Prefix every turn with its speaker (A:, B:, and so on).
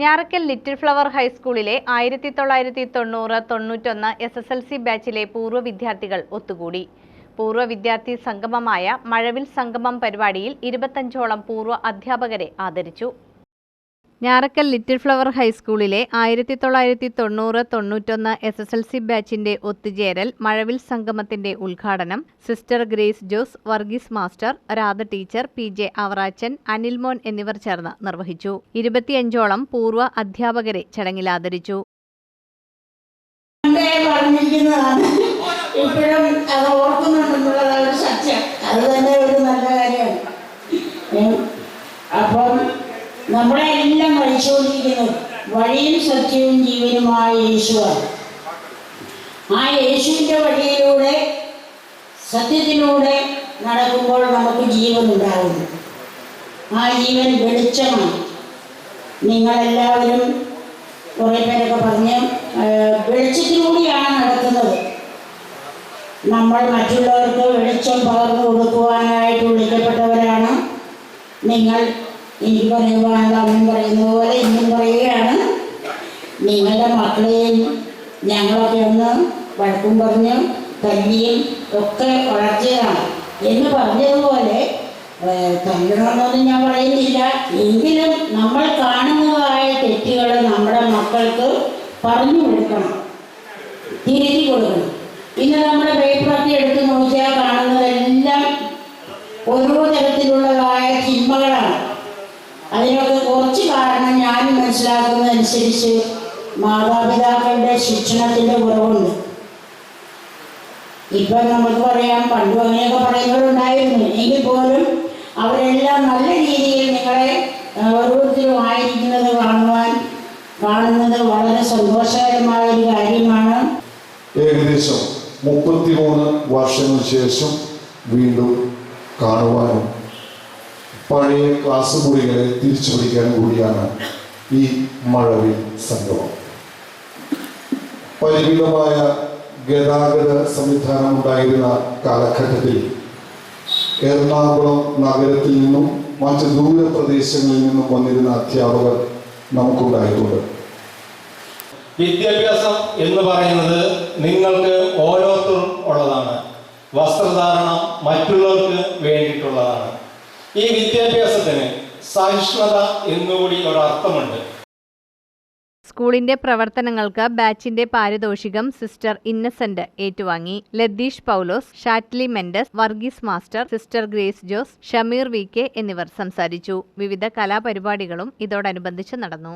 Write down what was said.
A: Njarakkal little flower ഹൈസ്കൂളിലെ ആയിരത്തി തൊള്ളായിരത്തി തൊണ്ണൂറ് തൊണ്ണൂറ്റൊന്ന് എസ് എസ് എൽ സി ബാച്ചിലെ പൂർവ വിദ്യാർത്ഥികൾ ഒത്തുകൂടി. പൂർവ വിദ്യാർത്ഥി സംഗമമായ മഴവിൽ സംഗമം പരിപാടിയിൽ ഇരുപത്തഞ്ചോളം പൂർവ അധ്യാപകരെ ആദരിച്ചു. ഞാറക്കൽ ലിറ്റിൽ ഫ്ലവർ ഹൈസ്കൂളിലെ ആയിരത്തി തൊള്ളായിരത്തി തൊണ്ണൂറ് തൊണ്ണൂറ്റൊന്ന് എസ് എസ് എൽ സി ബാച്ചിന്റെ ഒത്തുചേരൽ മഴവിൽ സംഗമത്തിന്റെ ഉദ്ഘാടനം sister Grace Jose Varghese master Radha teacher P J Avarachan Anilmon എന്നിവർ ചേർന്ന് നിർവഹിച്ചു. ഇരുപത്തിയഞ്ചോളം പൂർവ അധ്യാപകരെ ചടങ്ങിൽ ആദരിച്ചു.
B: ഇപ്പോഴും ഒരു നല്ല കാര്യമാണ്. അപ്പം നമ്മളെ എല്ലാം വലിച്ചുകൊണ്ടിരിക്കുന്നു വഴിയും സത്യവും ജീവനുമായ യേശുവാണ്. ആ യേശുവിന്റെ വഴിയിലൂടെ സത്യത്തിലൂടെ നടക്കുമ്പോൾ നമുക്ക് ജീവൻ ഉണ്ടാകുന്നു ആ ജീവൻ വെളിച്ചമാണ്. നിങ്ങളെല്ലാവരും കുറേ പേരൊക്കെ പറഞ്ഞ് വെളിച്ചത്തിലൂടെയാണ് നടക്കുന്നത് നമ്മൾ മറ്റുള്ളവർക്ക് വെളിച്ചം പകർന്നു കൊടുക്കുവാനായിട്ട് വിളിക്കപ്പെട്ടവരാണ് നിങ്ങൾ. എനിക്ക് പറയുമ്പോഴാണ് അമ്മൻ പറയുന്ന പോലെ ഇന്നും പറയുകയാണ്. നിങ്ങളുടെ മക്കളെയും ഞങ്ങളൊക്കെ ഒന്ന് വഴക്കും പറഞ്ഞ് തല്ലിയും ഒക്കെ വളർച്ചയാണ് എന്ന് പറഞ്ഞതുപോലെ തല്ലണമെന്നൊന്നും ഞാൻ പറയുന്നില്ല. എങ്കിലും നമ്മൾ കാണുന്നതായ തെറ്റുകൾ നമ്മുടെ മക്കൾക്ക് പറഞ്ഞു കൊടുക്കണം. തിരുത്തി കൊടുക്കണം. ഇന്ന് നമ്മുടെ പേപ്പറൊക്കെ എടുത്ത് നോക്കിയാൽ കാണുന്നതെല്ലാം ഓരോ തരത്തിലുള്ളതായ തിന്മകളാണ് മനസ്സിലാക്കുന്നതനുസരിച്ച് മാതാപിതാക്കളുടെ ശിക്ഷണത്തിന്റെ കുറവുണ്ട്. ഇപ്പം നമുക്ക് പറയാം പണ്ടും അങ്ങനെയൊക്കെ പറയുന്നവരുണ്ടായിരുന്നു. എങ്കിൽ പോലും അവരെല്ലാം നല്ല രീതിയിൽ നിങ്ങളെ ഓരോരുത്തരും ആയിരിക്കുന്നത് കാണുവാൻ കാണുന്നത് വളരെ സന്തോഷകരമായ ഒരു കാര്യമാണ്.
C: ഏകദേശം മുപ്പത്തിമൂന്ന് വർഷങ്ങൾക്ക് ശേഷം വീണ്ടും കാണുവാനും പഴയ ക്ലാസ് മുറികളെ തിരിച്ചു പിടിക്കാനും കൂടിയാണ് ഈ മഴവിൽ സംഗമം പരിമിതമായ ഗതാഗത സംവിധാനം ഉണ്ടായിരുന്ന കാലഘട്ടത്തിൽ എറണാകുളം നഗരത്തിൽ നിന്നും മറ്റ് ദൂരപ്രദേശങ്ങളിൽ നിന്നും വന്നിരുന്ന അധ്യാപകർ നമുക്കുണ്ടായിട്ടുണ്ട്.
D: വിദ്യാഭ്യാസം എന്ന് പറയുന്നത് നിങ്ങൾക്ക് ഓരോരുത്തരും ഉള്ളതാണ്. വസ്ത്രധാരണം മറ്റുള്ളവർക്ക് വേണ്ടിയിട്ടുള്ളതാണ്. ഈ വിദ്യാഭ്യാസത്തിന് സഹിഷ്ണുത എന്നുകൂടി ഒരർത്ഥമുണ്ട്.
A: സ്കൂളിന്റെ പ്രവർത്തനങ്ങൾക്ക് ബാച്ചിന്റെ പാരിതോഷികം സിസ്റ്റർ ഇന്നസെന്റ് ഏറ്റുവാങ്ങി. Latheesh Paulose Shatly Mendez Varghese master sister Grace Jose Shameer V K എന്നിവർ സംസാരിച്ചു. വിവിധ കലാപരിപാടികളും ഇതോടനുബന്ധിച്ച് നടന്നു.